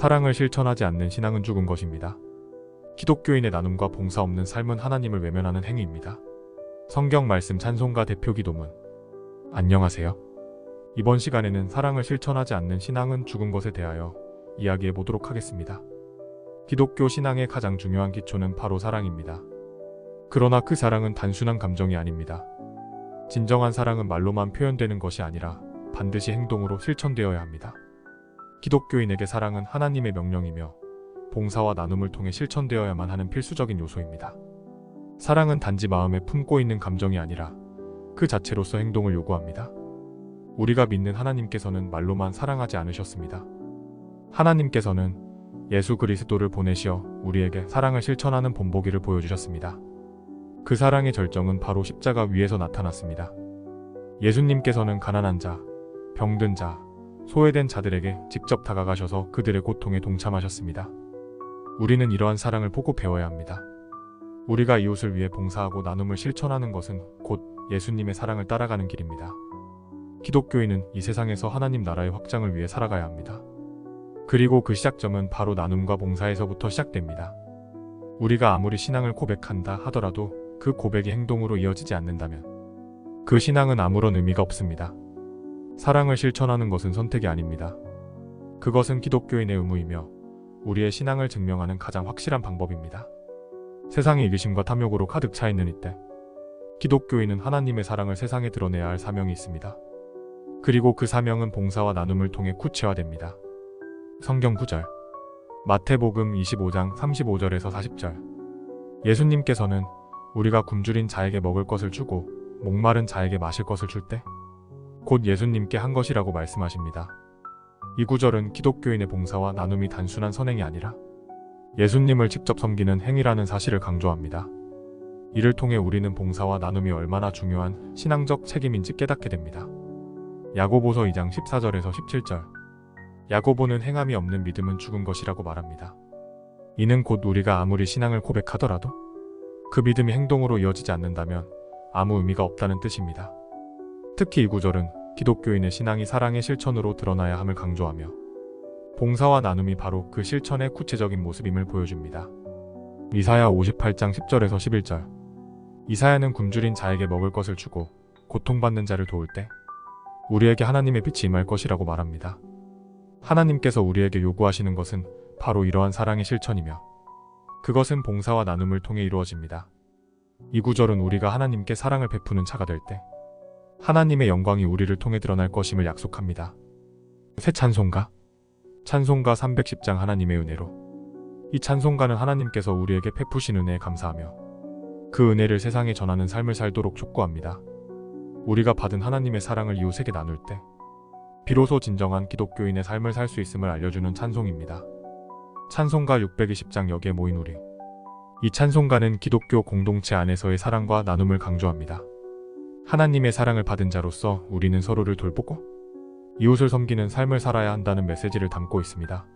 사랑을 실천하지 않는 신앙은 죽은 것입니다. 기독교인의 나눔과 봉사 없는 삶은 하나님을 외면하는 행위입니다. 성경 말씀 찬송가 대표 기도문. 안녕하세요. 이번 시간에는 사랑을 실천하지 않는 신앙은 죽은 것에 대하여 이야기해 보도록 하겠습니다. 기독교 신앙의 가장 중요한 기초는 바로 사랑입니다. 그러나 그 사랑은 단순한 감정이 아닙니다. 진정한 사랑은 말로만 표현되는 것이 아니라 반드시 행동으로 실천되어야 합니다. 기독교인에게 사랑은 하나님의 명령이며 봉사와 나눔을 통해 실천되어야만 하는 필수적인 요소입니다. 사랑은 단지 마음에 품고 있는 감정이 아니라 그 자체로서 행동을 요구합니다. 우리가 믿는 하나님께서는 말로만 사랑하지 않으셨습니다. 하나님께서는 예수 그리스도를 보내시어 우리에게 사랑을 실천하는 본보기를 보여주셨습니다. 그 사랑의 절정은 바로 십자가 위에서 나타났습니다. 예수님께서는 가난한 자, 병든 자, 소외된 자들에게 직접 다가가셔서 그들의 고통에 동참하셨습니다. 우리는 이러한 사랑을 보고 배워야 합니다. 우리가 이웃을 위해 봉사하고 나눔을 실천하는 것은 곧 예수님의 사랑을 따라가는 길입니다. 기독교인은 이 세상에서 하나님 나라의 확장을 위해 살아가야 합니다. 그리고 그 시작점은 바로 나눔과 봉사에서부터 시작됩니다. 우리가 아무리 신앙을 고백한다 하더라도 그 고백이 행동으로 이어지지 않는다면 그 신앙은 아무런 의미가 없습니다. 사랑을 실천하는 것은 선택이 아닙니다. 그것은 기독교인의 의무이며 우리의 신앙을 증명하는 가장 확실한 방법입니다. 세상의 이기심과 탐욕으로 가득 차 있는 이때 기독교인은 하나님의 사랑을 세상에 드러내야 할 사명이 있습니다. 그리고 그 사명은 봉사와 나눔을 통해 구체화됩니다. 성경 구절 마태복음 25장 35절에서 40절 예수님께서는 우리가 굶주린 자에게 먹을 것을 주고 목마른 자에게 마실 것을 줄 때 곧 예수님께 한 것이라고 말씀하십니다. 이 구절은 기독교인의 봉사와 나눔이 단순한 선행이 아니라 예수님을 직접 섬기는 행위라는 사실을 강조합니다. 이를 통해 우리는 봉사와 나눔이 얼마나 중요한 신앙적 책임인지 깨닫게 됩니다. 야고보서 2장 14절에서 17절 야고보는 행함이 없는 믿음은 죽은 것이라고 말합니다. 이는 곧 우리가 아무리 신앙을 고백하더라도 그 믿음이 행동으로 이어지지 않는다면 아무 의미가 없다는 뜻입니다. 특히 이 구절은 기독교인의 신앙이 사랑의 실천으로 드러나야 함을 강조하며 봉사와 나눔이 바로 그 실천의 구체적인 모습임을 보여줍니다. 이사야 58장 10절에서 11절 이사야는 굶주린 자에게 먹을 것을 주고 고통받는 자를 도울 때 우리에게 하나님의 빛이 임할 것이라고 말합니다. 하나님께서 우리에게 요구하시는 것은 바로 이러한 사랑의 실천이며 그것은 봉사와 나눔을 통해 이루어집니다. 이 구절은 우리가 하나님께 사랑을 베푸는 자가 될 때 하나님의 영광이 우리를 통해 드러날 것임을 약속합니다. 새 찬송가 찬송가 310장 하나님의 은혜로 이 찬송가는 하나님께서 우리에게 베푸신 은혜에 감사하며 그 은혜를 세상에 전하는 삶을 살도록 촉구합니다. 우리가 받은 하나님의 사랑을 이웃에게 나눌 때 비로소 진정한 기독교인의 삶을 살 수 있음을 알려주는 찬송입니다. 찬송가 620장 여기에 모인 우리 이 찬송가는 기독교 공동체 안에서의 사랑과 나눔을 강조합니다. 하나님의 사랑을 받은 자로서 우리는 서로를 돌보고 이웃을 섬기는 삶을 살아야 한다는 메시지를 담고 있습니다.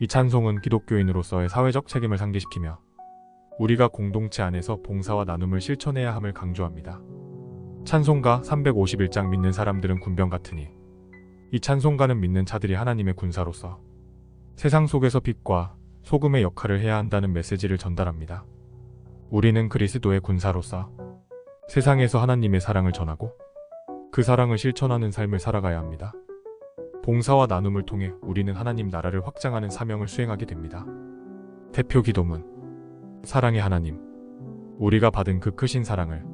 이 찬송은 기독교인으로서의 사회적 책임을 상기시키며 우리가 공동체 안에서 봉사와 나눔을 실천해야 함을 강조합니다. 찬송가 351장 믿는 사람들은 군병 같으니 이 찬송가는 믿는 자들이 하나님의 군사로서 세상 속에서 빛과 소금의 역할을 해야 한다는 메시지를 전달합니다. 우리는 그리스도의 군사로서 세상에서 하나님의 사랑을 전하고 그 사랑을 실천하는 삶을 살아가야 합니다. 봉사와 나눔을 통해 우리는 하나님 나라를 확장하는 사명을 수행하게 됩니다. 대표 기도문 사랑의 하나님 우리가 받은 그 크신 사랑을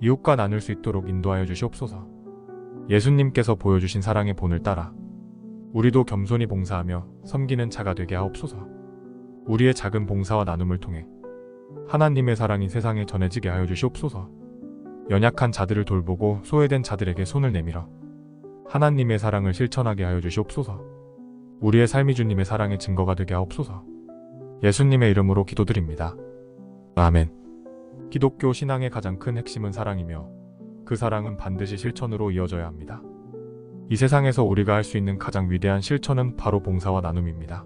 이웃과 나눌 수 있도록 인도하여 주시옵소서. 예수님께서 보여주신 사랑의 본을 따라 우리도 겸손히 봉사하며 섬기는 자가 되게 하옵소서. 우리의 작은 봉사와 나눔을 통해 하나님의 사랑이 세상에 전해지게 하여 주시옵소서. 연약한 자들을 돌보고 소외된 자들에게 손을 내밀어 하나님의 사랑을 실천하게 하여 주시옵소서. 우리의 삶이 주님의 사랑의 증거가 되게 하옵소서. 예수님의 이름으로 기도드립니다. 아멘. 기독교 신앙의 가장 큰 핵심은 사랑이며 그 사랑은 반드시 실천으로 이어져야 합니다. 이 세상에서 우리가 할 수 있는 가장 위대한 실천은 바로 봉사와 나눔입니다.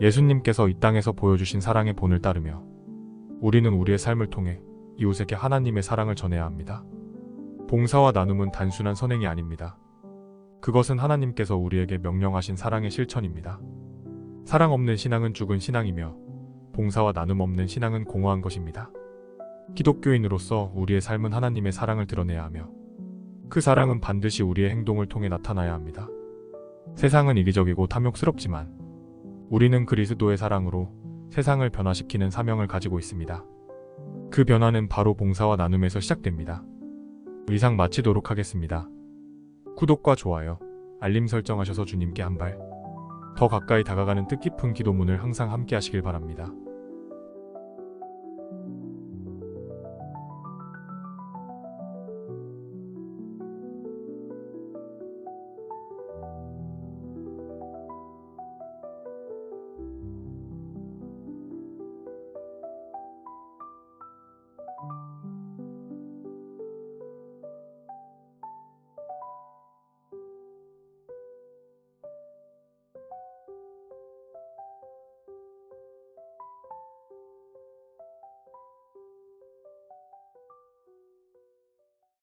예수님께서 이 땅에서 보여주신 사랑의 본을 따르며 우리는 우리의 삶을 통해 이웃에게 하나님의 사랑을 전해야 합니다. 봉사와 나눔은 단순한 선행이 아닙니다. 그것은 하나님께서 우리에게 명령하신 사랑의 실천입니다. 사랑 없는 신앙은 죽은 신앙이며 봉사와 나눔 없는 신앙은 공허한 것입니다. 기독교인으로서 우리의 삶은 하나님의 사랑을 드러내야 하며 그 사랑은 반드시 우리의 행동을 통해 나타나야 합니다. 세상은 이기적이고 탐욕스럽지만 우리는 그리스도의 사랑으로 세상을 변화시키는 사명을 가지고 있습니다. 그 변화는 바로 봉사와 나눔에서 시작됩니다. 의상 마치도록 하겠습니다. 구독과 좋아요, 알림 설정하셔서 주님께 한 발 더 가까이 다가가는 뜻깊은 기도문을 항상 함께 하시길 바랍니다.